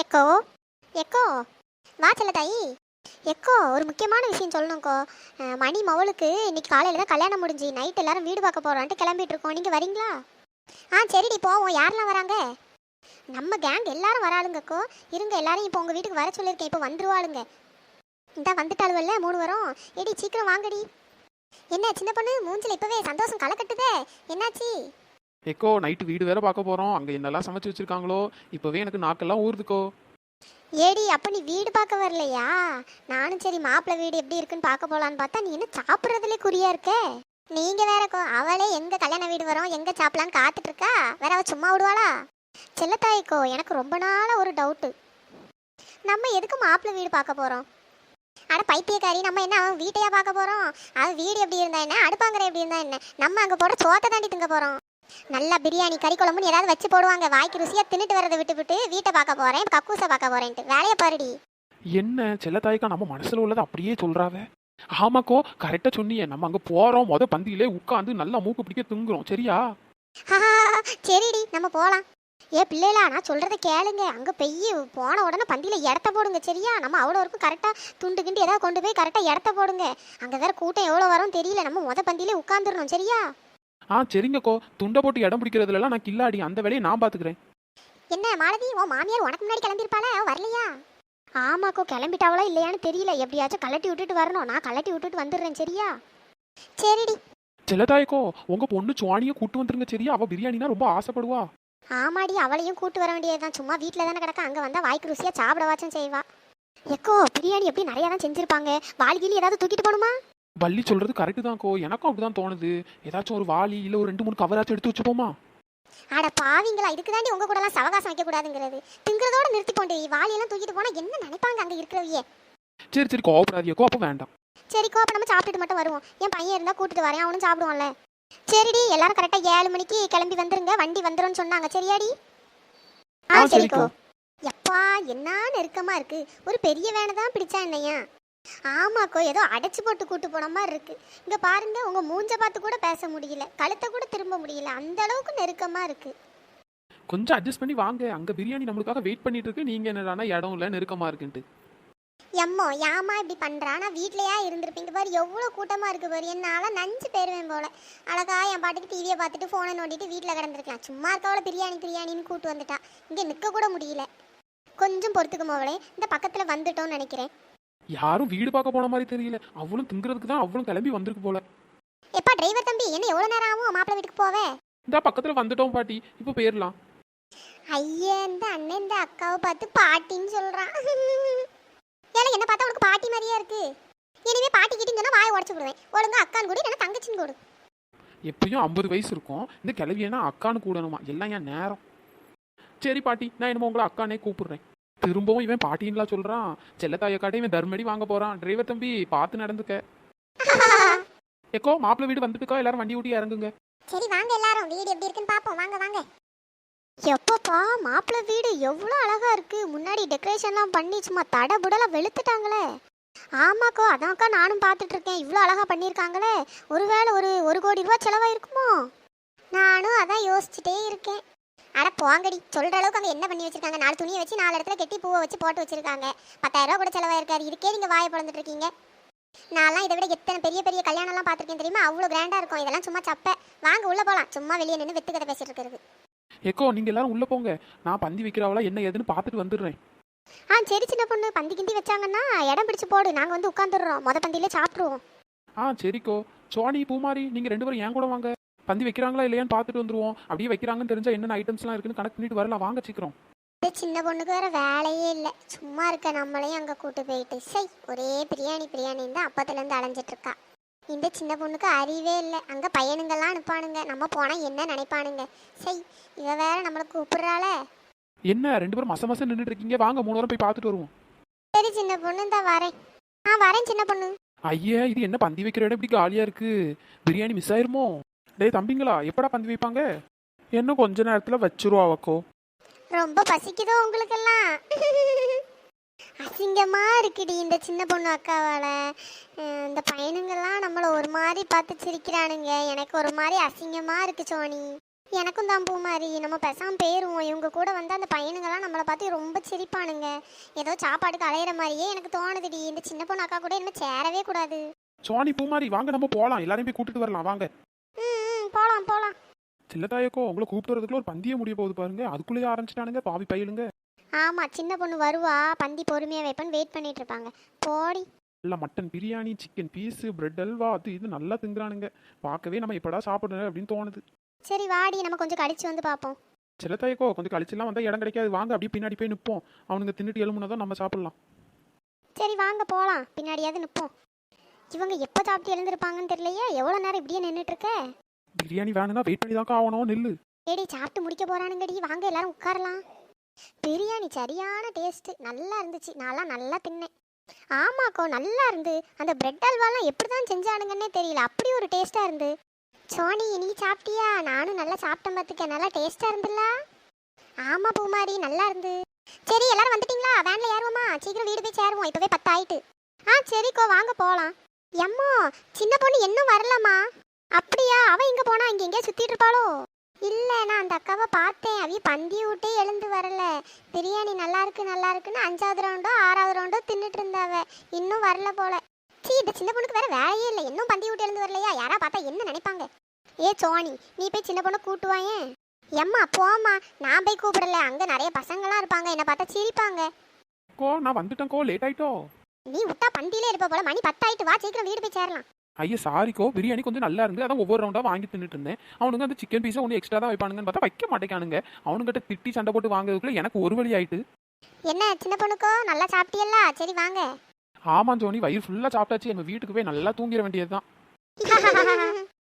Echo echo வா Chellathayi. Echo ஒரு முக்கியமான விஷயம் சொல்லணும்க்கோ. மணி மவளுக்கு இன்னைக்கு காலையில் தான் கல்யாணம் முடிஞ்சு நைட் எல்லாரும் வீடு பார்க்க போகிறான்ட்டு கிளம்பிட்டு இருக்கோம். நீங்கள் வரீங்களா? ஆ சரிடி போவோம். யாரெல்லாம் வராங்க? நம்ம கேங் எல்லாரும் வராளுங்கக்கோ. இருங்க எல்லாரும் இப்போ உங்கள் வீட்டுக்கு வர சொல்லியிருக்கேன். இப்போ வந்துருவாளுங்க. இந்த வந்துட்டாளுவல்ல மூணு வரும். ஏடி சீக்கிரம் வாங்கடி. என்ன சின்ன பொண்ணு? மூஞ்சில இப்போவே சந்தோஷம் களை கட்டுதே என்னாச்சு? எக்கோ நைட்டு வீடு வேற பார்க்க போறோம். அங்க என்னெல்லாம் சமைச்சு வச்சிருக்காங்களோ? இப்பவே எனக்கு நாக்கெல்லாம் ஊறுதுக்கோ. ஏடி அப்ப நீ வீடு பார்க்க வரலையா? நானும் சரி மாப்பிள்ளை வீடு எப்படி இருக்குன்னு பார்க்க போலான்னு பார்த்தா நீ என்ன சாப்பிட்றதுலே குறியா இருக்க? நீங்க வேறக்கோ அவளே எங்க கல்யாண வீடு வரும் எங்க சாப்பிடலான்னு காத்துட்டு இருக்கா? வேற அவ சும்மா விடுவாளா? செல்லத்தாய்க்கோ எனக்கு ரொம்ப நாளாக ஒரு டவுட்டு. நம்ம எதுக்கு மாப்பிள்ளை வீடு பார்க்க போறோம்? அட பைத்தியக்காரி நம்ம என்ன அவன் வீட்டையா பார்க்க போறோம்? அது வீடு எப்படி இருந்தா என்ன? அடுப்பாங்கிற எப்படி இருந்தா என்ன? நம்ம அங்க போற சோத்தை தாண்டி திங்க போறோம். நல்லா பிரியாணி கறி குழம்புன்னு ஏதாவது வச்சு போடுவாங்க. வாய்க்கு ருசியா தின்னுட்டு வரதை விட்டு விட்டு வீட்டை பார்க்க போறேன் கக்கூசை பார்க்க போறேன்ட்டு. வேலையை பாருடி. என்ன? செல்லத்தாய்க்கா நம்ம மனசுல உள்ளதை அப்படியே சொல்றாவ ஆமாக்கோ கரெக்டா சொன்னியே. நம்ம அங்க போறோம் முத பந்தியிலே உட்காந்து நல்லா மூக்கு பிடிக்க துங்குறோம். சரியா? சரிடி. நம்ம போலாம். ஏ பிள்ளைகளா நான் சொல்றத கேளுங்க. அங்க பெய்ய போன உடனே பந்தியில இடத்த போடுங்க சரியா? நம்ம அவ்வளோ இருக்கும் கரெக்டா துண்டு கிண்டு ஏதாவது கொண்டு போய் கரெக்டா இடத்த போடுங்க. அங்க வேற கூட்டம் எவ்வளோ வரும் தெரியல. நம்ம முத பந்தியிலே உட்காந்துடணும் சரியா? ஆ சரிங்கக்கோ துண்டை போட்டு இடம் பிடிக்கிறதுல நான் கில்லாடி. அந்த வேலையை நான் பாத்துக்கிறேன் என்ன மாலதி உன் மாமியார் உனக்கு முன்னாடி கிளம்பியிருப்பாளே? அவ வரலையா? ஆமாக்கோ கிளம்பிட்டாவளா இல்லையான்னு தெரியல. எப்படியாச்சும் கலட்டி விட்டுட்டு வரணும். நான் கலட்டி விட்டுட்டு வந்துடுறேன் சரியா? சரிடி. செல்லத்தாய்க்கோ உங்க பொண்ணு சுவானிய கூட்டு வந்துருங்க சரியா? அவ பிரியாணினா ரொம்ப ஆசைப்படுவா. ஆமாடி அவளையும் கூட்டு வர வேண்டியதுதான். சும்மா வீட்டில் தானே கிடக்க. அங்கே வந்தால் வாய்க்கு ருசியாக சாப்பிடவாச்சும் செய்வா. எக்கோ பிரியாணி எப்படி நிறையா தான் செஞ்சுருப்பாங்க வாளிகிலி ஏதாவது தூக்கிட்டு போகணுமா வள்ளி சொல்றது கரெக்டு தான்க்கோ எனக்கும் அப்படிதான் தோணுது. ஏதாச்சும் ஒரு வாளி இல்ல ஒரு ரெண்டு மூணு கவராச்சும் எடுத்து வச்சுப்போமா? அட பாவிங்களா இதுக்கு தாண்டி உங்க கூடலாம் சவகாசம் வைக்கக்கூடாதுங்கிறது திங்கிறதோட நிறுத்தி போண்டு வாளியெல்லாம் தூக்கிட்டு போனால் என்ன நினைப்பாங்க அங்கே இருக்கிறவையே? சரி சரி கோவப்படாதியக்கோ அப்போ வேண்டாம். சரி கோப்ப நம்ம சாப்பிட்டுட்டு மட்டும் வருவோம். என் பையன் இருந்தால் கூட்டிட்டு வரேன் அவனும் சாப்பிடுவான்ல. சரிடி எல்லாரும் கரெக்டாக ஏழு மணிக்கு கிளம்பி வந்துருங்க வண்டி வந்துரும்னு சொன்னாங்க. சரியாடி? ஆ சரிக்கோ. எப்பா என்ன நெருக்கமா இருக்கு. ஒரு பெரிய வேனை தான் பிடிச்சா என்னையா? ஆமாக்கோ ஏதோ அடைச்சு போட்டு கூட்டு போன மாதிரி இருக்கு. இங்க பாருங்க உங்க மூஞ்ச பார்த்து கூட பேச முடியல. கழுத்தை கூட திரும்ப முடியல. அந்த அளவுக்கு நெருக்கமா இருக்கு. கொஞ்சம் அட்ஜஸ்ட் பண்ணி வாங்க. அங்க பிரியாணி நம்மளுக்காக வெயிட் பண்ணிட்டு இருக்கு. நீங்க என்னடானா இடம் இல்ல நெருக்கமா இருக்குன்ட்டு. எம்மோ ஏமா இப்படி பண்றா? நான் வீட்லயா இருந்திருப்பீங்க பாரு எவ்வளவு கூட்டமா இருக்கு பாரு. என்னால நஞ்சு போயிருவேன் போல. அழகா என் பாட்டுக்கு டிவியை பார்த்துட்டு போனை நோண்டிட்டு வீட்டில் கிடந்திருக்கலாம். சும்மா இருக்கவள பிரியாணி பிரியாணின்னு கூட்டு வந்துட்டா. இங்க நிக்க கூட முடியல. கொஞ்சம் பொறுத்துக்கு மோவளே இந்த பக்கத்துல வந்துட்டோம்னு நினைக்கிறேன். யாரும் வீடு பார்க்க போன மாதிரி தெரியல. அவளும் திங்கிறதுக்கு தான் அவளும் கிளம்பி வந்திருக்கு போல. எப்பா டிரைவர் தம்பி என்ன எவ்வளவு நேரம் ஆகும்? மாப்பிள்ளை வீட்டுக்கு போவே இந்த பக்கத்துல வந்துட்டோம் பாட்டி. இப்போ போயிடலாம் ஐயா இந்த அண்ணன் இந்த அக்காவை பார்த்து பாட்டின்னு சொல்றான். ஏல என்ன பார்த்தா உனக்கு பாட்டி மாதிரியா இருக்கு? இனிமே பாட்டி கிட்ட வாயை உடச்சு விடுவேன். ஒழுங்கா அக்கான்னு கூட இல்லைன்னா தங்கச்சின்னு கொடு. எப்பயும் ஐம்பது வயசு இருக்கும். இந்த கிளவியனா அக்கான்னு கூடணுமா? எல்லாம் என் நேரம். சரி பாட்டி நான் என்னமோ உங்களை அக்கானே கூப்பிடுறேன். திரும்பவும் இவன் பாட்டின்லாம் சொல்றான் செல்லத்தாய காட்டி இவன் தர்மடி வாங்க போறான். டிரைவர் தம்பி பார்த்து நடந்துக்க. எக்கோ மாப்பிள்ளை வீடு வந்துட்டுக்கோ எல்லாரும் வண்டி ஊட்டி இறங்குங்க. சரி வாங்க எல்லாரும். வீடு எப்படி இருக்குன்னு பாப்போம். வாங்க வாங்க. எப்பப்பா மாப்பிள்ளை வீடு எவ்வளோ அழகா இருக்கு. முன்னாடி டெக்கரேஷன்லாம் பண்ணி சும்மா தடபுடலாம் வெளுத்துட்டாங்களே. ஆமாக்கோ அதான்க்கா நானும் பார்த்துட்டு இருக்கேன் இவ்வளோ அழகா பண்ணியிருக்காங்களே. ஒருவேளை ஒரு ஒரு கோடி ரூபா செலவாயிருக்குமோ? நானும் அதான் யோசிச்சுட்டே இருக்கேன். அட போங்கடி. சொல்ற அளவுக்கு அங்கே என்ன பண்ணி வச்சிருக்காங்க? நாலு துணியை வச்சு நாலு இடத்துல கெட்டி பூவை வச்சு போட்டு வச்சிருக்காங்க. பத்தாயிரம் ரூபா கூட செலவாயிருக்காரு. இதுக்கே நீங்க வாயை பிறந்துட்டு இருக்கீங்க. நான்லாம் இதை விட எத்தனை பெரிய பெரிய கல்யாணம்லாம் பார்த்துருக்கேன் தெரியுமா? அவ்வளோ கிராண்டா இருக்கும். இதெல்லாம் சும்மா சப்பை. வாங்க உள்ள போலாம். சும்மா வெளியே நின்று வெத்து கதை பேசிட்டு இருக்கிறது. எக்கோ நீங்க எல்லாரும் உள்ள போங்க. நான் பந்தி வைக்கிறவளா என்ன ஏதுன்னு பார்த்துட்டு வந்துடுறேன். ஆ சரி சின்ன பொண்ணு. பந்தி கிந்தி வச்சாங்கன்னா இடம் பிடிச்சு போடு. நாங்க வந்து உட்காந்துடுறோம் மொத பந்தியிலே சாப்பிட்ருவோம் ஆ சரிக்கோ. சோனி பூமாரி நீங்க ரெண்டு பேரும் ஏன் கூட வாங்க. பந்தி வைக்கிறாங்களா இல்லையான்னு பார்த்துட்டு வந்துருவோம். அப்படியே வைக்கிறாங்கன்னு தெரிஞ்சா என்னென்ன ஐட்டம்ஸ்லாம் இருக்குன்னு கணக்கு பண்ணிட்டு வரலாம். வாங்க சீக்கிரம். இந்த சின்ன பொண்ணுக்கு வேற வேலையே இல்லை. சும்மா இருக்க நம்மளையும் அங்கே கூட்டு போயிட்டு. சை ஒரே பிரியாணி பிரியாணின்னு தான் அப்பத்துலேருந்து அலைஞ்சிட்டு இருக்கா. இந்த சின்ன பொண்ணுக்கு அறிவே இல்லை. அங்கே பையனுங்கெல்லாம் அனுப்பானுங்க. நம்ம போனால் என்ன நினைப்பானுங்க? சை இவ வேற நம்மளை கூப்பிடுறாளே. என்ன? ரெண்டு பேரும் மச மசம் நின்றுட்டு இருக்கீங்க. வாங்க மூணு வாரம் போய் பார்த்துட்டு வருவோம். சரி சின்ன பொண்ணு இந்த வரேன். ஆ வரேன் சின்ன பொண்ணு. ஐயா இது என்ன பந்தி வைக்கிற இடம்? இப்படி காலியா இருக்கு. பிரியாணி மிஸ் ஆயிருமோ? டேய் தம்பிங்களா எப்படா பந்தி வைப்பாங்க? இன்னும் கொஞ்ச நேரத்துல வச்சிருவாவக்கோ ரொம்ப பசிக்குதோ உங்களுக்கெல்லாம்? அசிங்கமா இருக்குடி இந்த சின்ன பொண்ணு அக்காவால. இந்த பையனுங்கெல்லாம் நம்மள ஒரு மாதிரி பார்த்து சிரிக்கிறானுங்க எனக்கு ஒரு மாதிரி அசிங்கமா இருக்கு சோனி. எனக்கும் தான் பூமாரி. நம்ம பேசாம போயிருவோம். இவங்க கூட வந்து அந்த பையனுங்கெல்லாம் நம்மளை பார்த்து ரொம்ப சிரிப்பானுங்க. ஏதோ சாப்பாடுக்கு அலையிற மாதிரியே எனக்கு தோணுதுடி. இந்த சின்ன பொண்ணு அக்கா கூட இனிமே சேரவே கூடாது. சுவாணி பூமாரி வாங்க நம்ம போகலாம் எல்லாரையும் போய் கூட்டிட்டு வரலாம். வாங்க. போலாம் போலாம். செல்லத்தாயக்கோ உங்களை கூப்பிட்டு வரதுக்குள்ள ஒரு பந்தியே முடிய போகுது பாருங்க. அதுக்குள்ளேயே ஆரம்பிச்சிட்டானுங்க பாவி பையலுங்க. ஆமா சின்ன பொண்ணு வருவா பந்தி பொறுமையா வைப்பேன்னு வெயிட் பண்ணிட்டு இருப்பாங்க. போடி. இல்லை mutton biryani chicken piece bread halwa அது இது நல்லா திங்குறானுங்க. பார்க்கவே நம்ம எப்படா சாப்பிடுறது அப்படின்னு தோணுது. சரி வாடி நம்ம கொஞ்சம் கடிச்சு வந்து பார்ப்போம் செல்லத்தாயக்கோ கொஞ்சம் கழிச்செல்லாம் வந்தால் இடம் கிடைக்காது. வாங்க அப்படியே பின்னாடி போய் நிற்போம் அவனுங்க தின்னுட்டு எழுமுனதான் நம்ம சாப்பிடலாம். சரி வாங்க போலாம். பின்னாடியாவது நிப்போம். இவங்க எப்போ சாப்பிட்டு எழுந்திருப்பாங்கன்னு தெரியலையே? எவ்வளோ நேரம் இப்படியே நின்றுட்டு இருக்க பிரியாணி வேணும்னா வெயிட் பண்ணி தாக்கா ஆகணும் நெல்லு. ஏடி சாப்பிட்டு முடிக்க போறானுங்கடி. வாங்க எல்லாரும் உட்காரலாம். பிரியாணி சரியான டேஸ்ட் நல்லா இருந்துச்சு. நான்லாம் நல்லா தின்னேன். ஆமாக்கோ நல்லா இருந்து. அந்த பிரெட் அல்வாலாம் எப்படி தான் செஞ்சானுங்கன்னே தெரியல. அப்படி ஒரு டேஸ்டா இருந்து. சோனி நீ சாப்பிட்டியா? நானும் நல்லா சாப்பிட்டேன் பார்த்துக்க நல்லா டேஸ்டா இருந்துல்ல? ஆமா பூமாரி நல்லா இருந்து. சரி எல்லாரும் வந்துட்டீங்களா? வேன்ல ஏறுவோமா? சீக்கிரம் வீடு போய் சேருவோம். இப்பவே பத்து ஆயிட்டு ஆ சரிக்கோ வாங்க போலாம். எம்மா சின்ன பொண்ணு இன்னும் வரலாமா அப்படியா? அவ இங்க போனா இங்க எங்கேயா சுத்திட்டு இருப்பாளோ? இல்ல நான் அந்த அக்காவை பார்த்தேன். அவி பந்தி விட்டே எழுந்து வரல. பிரியாணி நல்லா இருக்கு நல்லா இருக்குன்னு அஞ்சாவது ரவுண்டோ ஆறாவது ரவுண்டோ தின்னுட்டு இருந்தாவ இன்னும் வரல போல. சீ இந்த சின்ன பொண்ணுக்கு வேற வேலையே இல்லை. இன்னும் பந்தி விட்டு எழுந்து வரலையா? யாரா பார்த்தா என்ன நினைப்பாங்க? ஏ சோனி நீ போய் சின்ன பொண்ணை கூட்டுவாயே எம்மா போம்மா. நான் போய் கூப்பிடல. அங்க நிறைய பசங்களாம் இருப்பாங்க. என்ன பார்த்தா சிரிப்பாங்க. கோ நான் வந்துட்டேன்க்கோ லேட் ஆயிட்டோ? நீ விட்டா பந்தியிலே இருப்ப போல. மணி பத்தாயிட்டு வா சீக்கிரம் வீடு போய் சேரலாம். ஐயா சாரிக்கோ பிரியாணி கொஞ்சம் நல்லா இருந்து அதான் ஒவ்வொரு ரவுண்டா வாங்கி தின்னுட்டு இருந்தேன். அவனுங்க அந்த சிக்கன் பீஸை ஒன்று எக்ஸ்ட்ரா தான் வைப்பானுங்கன்னு பார்த்தா வைக்க மாட்டேங்கானுங்க அவனுங்கிட்ட திட்டி சண்டை போட்டு வாங்குறதுக்குள்ள எனக்கு ஒரு வழி ஆயிட்டு. என்ன சின்ன பொண்ணுக்கோ? நல்லா சாப்பிட்டியல்ல? சரி வாங்க. ஆமாம் ஜோனி வயிறு ஃபுல்லாக சாப்பிட்டாச்சு. நம்ம வீட்டுக்கு போய் நல்லா தூங்கிட வேண்டியது தான்